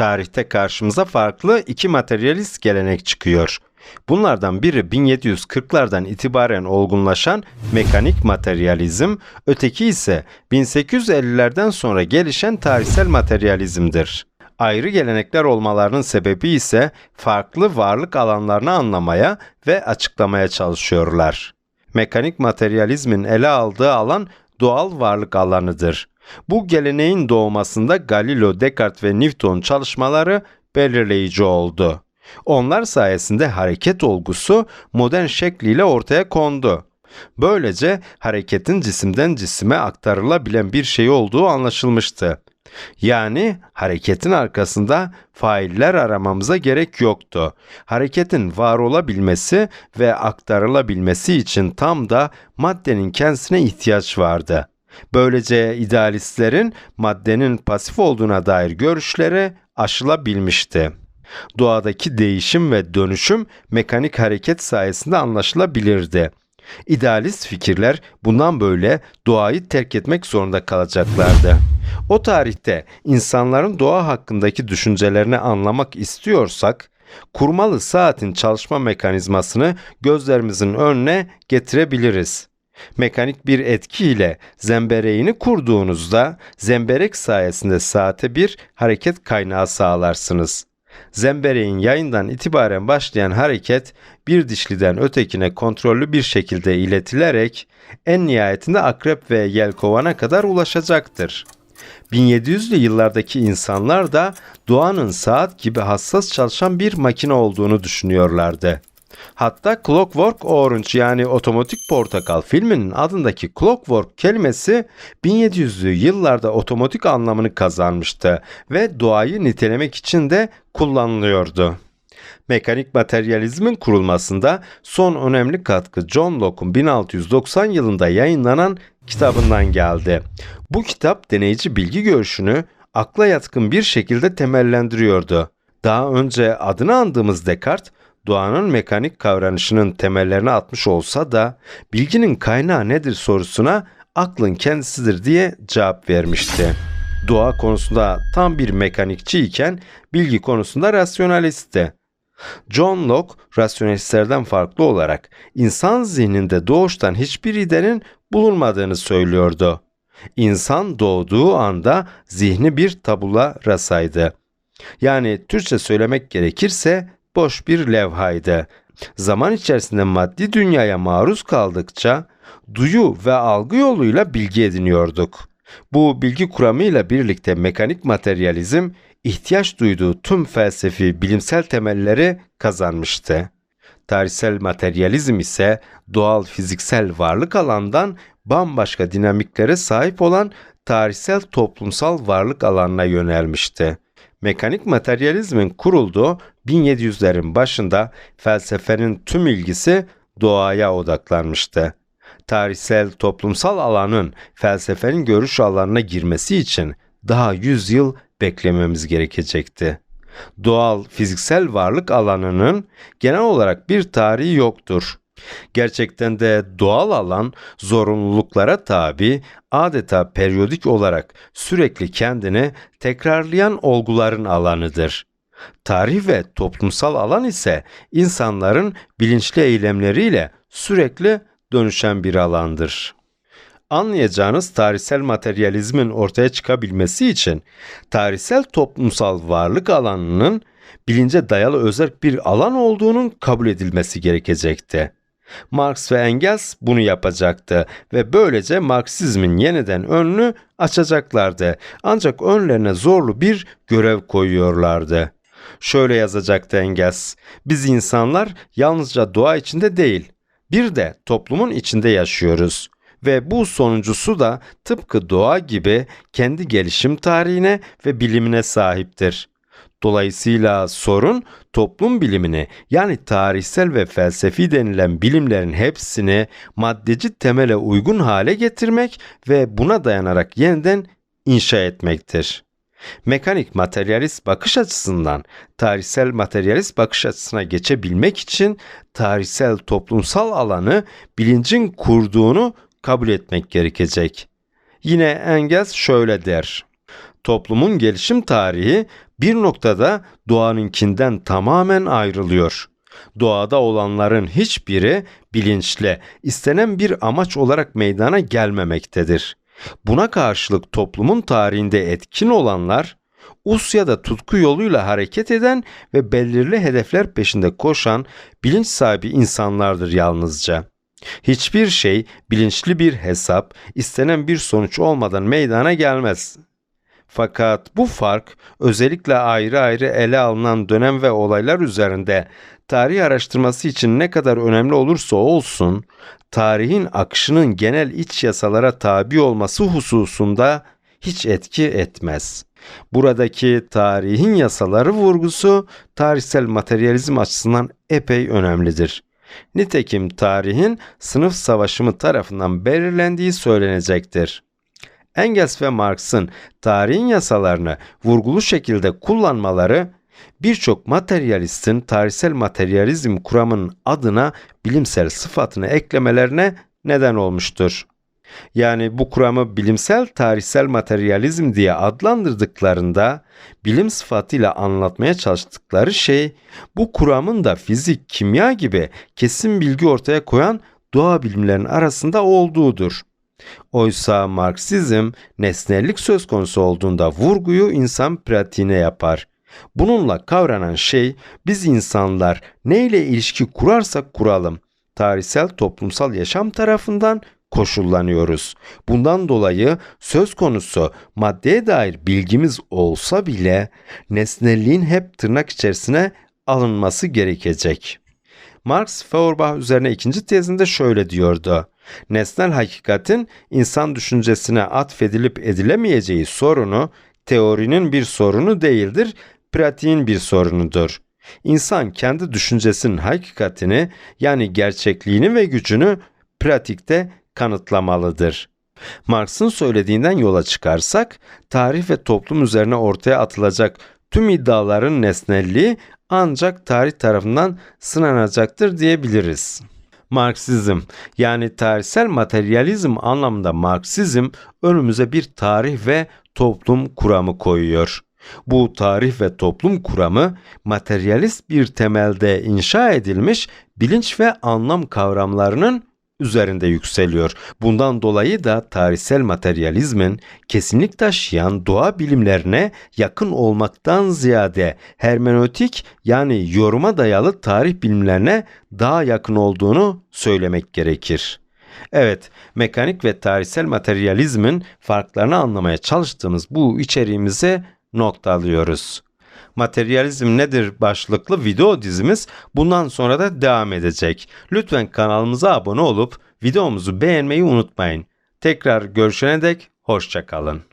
Tarihte karşımıza farklı iki materyalist gelenek çıkıyor. Bunlardan biri 1740'lardan itibaren olgunlaşan mekanik materyalizm, öteki ise 1850'lerden sonra gelişen tarihsel materyalizmdir. Ayrı gelenekler olmalarının sebebi ise farklı varlık alanlarını anlamaya ve açıklamaya çalışıyorlar. Mekanik materyalizmin ele aldığı alan doğal varlık alanıdır. Bu geleneğin doğmasında Galileo, Descartes ve Newton çalışmaları belirleyici oldu. Onlar sayesinde hareket olgusu modern şekliyle ortaya kondu. Böylece hareketin cisimden cisime aktarılabilen bir şey olduğu anlaşılmıştı. Yani hareketin arkasında failler aramamıza gerek yoktu. Hareketin var olabilmesi ve aktarılabilmesi için tam da maddenin kendisine ihtiyaç vardı. Böylece idealistlerin maddenin pasif olduğuna dair görüşleri aşılabilmişti. Doğadaki değişim ve dönüşüm mekanik hareket sayesinde anlaşılabilirdi. İdealist fikirler bundan böyle doğayı terk etmek zorunda kalacaklardı. O tarihte insanların doğa hakkındaki düşüncelerini anlamak istiyorsak, kurmalı saatin çalışma mekanizmasını gözlerimizin önüne getirebiliriz. Mekanik bir etkiyle zembereğini kurduğunuzda zemberek sayesinde saate bir hareket kaynağı sağlarsınız. Zembereğin yayından itibaren başlayan hareket bir dişliden ötekine kontrollü bir şekilde iletilerek en nihayetinde akrep ve yelkovana kadar ulaşacaktır. 1700'lü yıllardaki insanlar da doğanın saat gibi hassas çalışan bir makine olduğunu düşünüyorlardı. Hatta Clockwork Orange yani otomatik portakal filminin adındaki Clockwork kelimesi 1700'lü yıllarda otomatik anlamını kazanmıştı ve doğayı nitelemek için de kullanılıyordu. Mekanik materyalizmin kurulmasında son önemli katkı John Locke'un 1690 yılında yayınlanan kitabından geldi. Bu kitap deneyici bilgi görüşünü akla yatkın bir şekilde temellendiriyordu. Daha önce adını andığımız Descartes, doğanın mekanik kavranışının temellerini atmış olsa da bilginin kaynağı nedir sorusuna aklın kendisidir diye cevap vermişti. Doğa konusunda tam bir mekanikçi iken bilgi konusunda rasyonalistti. John Locke rasyonalistlerden farklı olarak insan zihninde doğuştan hiçbir idenin bulunmadığını söylüyordu. İnsan doğduğu anda zihni bir tabula rasaydı. Yani Türkçe söylemek gerekirse boş bir levhaydı. Zaman içerisinde maddi dünyaya maruz kaldıkça duyu ve algı yoluyla bilgi ediniyorduk. Bu bilgi kuramıyla birlikte mekanik materyalizm ihtiyaç duyduğu tüm felsefi bilimsel temelleri kazanmıştı. Tarihsel materyalizm ise doğal fiziksel varlık alandan bambaşka dinamiklere sahip olan tarihsel toplumsal varlık alanına yönelmişti. Mekanik materyalizmin kurulduğu 1700'lerin başında felsefenin tüm ilgisi doğaya odaklanmıştı. Tarihsel toplumsal alanın felsefenin görüş alanına girmesi için daha 100 yıl beklememiz gerekecekti. Doğal fiziksel varlık alanının genel olarak bir tarihi yoktur. Gerçekten de doğal alan zorunluluklara tabi, adeta periyodik olarak sürekli kendini tekrarlayan olguların alanıdır. Tarih ve toplumsal alan ise insanların bilinçli eylemleriyle sürekli dönüşen bir alandır. Anlayacağınız tarihsel materyalizmin ortaya çıkabilmesi için tarihsel toplumsal varlık alanının bilince dayalı özel bir alan olduğunun kabul edilmesi gerekecekti. Marx ve Engels bunu yapacaktı ve böylece Marksizmin yeniden önünü açacaklardı. Ancak önlerine zorlu bir görev koyuyorlardı. Şöyle yazacaktı Engels. Biz insanlar yalnızca doğa içinde değil, bir de toplumun içinde yaşıyoruz ve bu sonuncusu da tıpkı doğa gibi kendi gelişim tarihine ve bilimine sahiptir. Dolayısıyla sorun toplum bilimini yani tarihsel ve felsefi denilen bilimlerin hepsini maddeci temele uygun hale getirmek ve buna dayanarak yeniden inşa etmektir. Mekanik materyalist bakış açısından tarihsel materyalist bakış açısına geçebilmek için tarihsel toplumsal alanı bilincin kurduğunu kabul etmek gerekecek. Yine Engels şöyle der. Toplumun gelişim tarihi bir noktada doğanınkinden tamamen ayrılıyor. Doğada olanların hiçbiri bilinçli, istenen bir amaç olarak meydana gelmemektedir. Buna karşılık toplumun tarihinde etkin olanlar, us ya da tutku yoluyla hareket eden ve belirli hedefler peşinde koşan bilinç sahibi insanlardır yalnızca. Hiçbir şey bilinçli bir hesap, istenen bir sonuç olmadan meydana gelmez. Fakat bu fark özellikle ayrı ayrı ele alınan dönem ve olaylar üzerinde tarih araştırması için ne kadar önemli olursa olsun, tarihin akışının genel iç yasalara tabi olması hususunda hiç etki etmez. Buradaki tarihin yasaları vurgusu tarihsel materyalizm açısından epey önemlidir. Nitekim tarihin sınıf savaşımı tarafından belirlendiği söylenecektir. Engels ve Marx'ın tarihin yasalarını vurgulu şekilde kullanmaları birçok materyalistin tarihsel materyalizm kuramının adına bilimsel sıfatını eklemelerine neden olmuştur. Yani bu kuramı bilimsel tarihsel materyalizm diye adlandırdıklarında bilim sıfatıyla anlatmaya çalıştıkları şey bu kuramın da fizik, kimya gibi kesin bilgi ortaya koyan doğa bilimlerinin arasında olduğudur. Oysa Marksizm nesnellik söz konusu olduğunda vurguyu insan pratiğine yapar. Bununla kavranan şey biz insanlar neyle ilişki kurarsak kuralım tarihsel toplumsal yaşam tarafından koşullanıyoruz. Bundan dolayı söz konusu maddeye dair bilgimiz olsa bile nesnelliğin hep tırnak içerisine alınması gerekecek. Marx Feuerbach üzerine ikinci tezinde şöyle diyordu. Nesnel hakikatin insan düşüncesine atfedilip edilemeyeceği sorunu teorinin bir sorunu değildir, pratiğin bir sorunudur. İnsan kendi düşüncesinin hakikatini yani gerçekliğini ve gücünü pratikte kanıtlamalıdır. Marx'ın söylediğinden yola çıkarsak, tarih ve toplum üzerine ortaya atılacak tüm iddiaların nesnelliği ancak tarih tarafından sınanacaktır diyebiliriz. Marksizm yani tarihsel materyalizm anlamında Marksizm önümüze bir tarih ve toplum kuramı koyuyor. Bu tarih ve toplum kuramı materyalist bir temelde inşa edilmiş bilinç ve anlam kavramlarının üzerinde yükseliyor. Bundan dolayı da tarihsel materyalizmin kesinlik taşıyan doğa bilimlerine yakın olmaktan ziyade hermenötik yani yoruma dayalı tarih bilimlerine daha yakın olduğunu söylemek gerekir. Evet, mekanik ve tarihsel materyalizmin farklarını anlamaya çalıştığımız bu içeriğimizi noktalıyoruz. Materyalizm nedir başlıklı video dizimiz bundan sonra da devam edecek. Lütfen kanalımıza abone olup videomuzu beğenmeyi unutmayın. Tekrar görüşene dek hoşçakalın.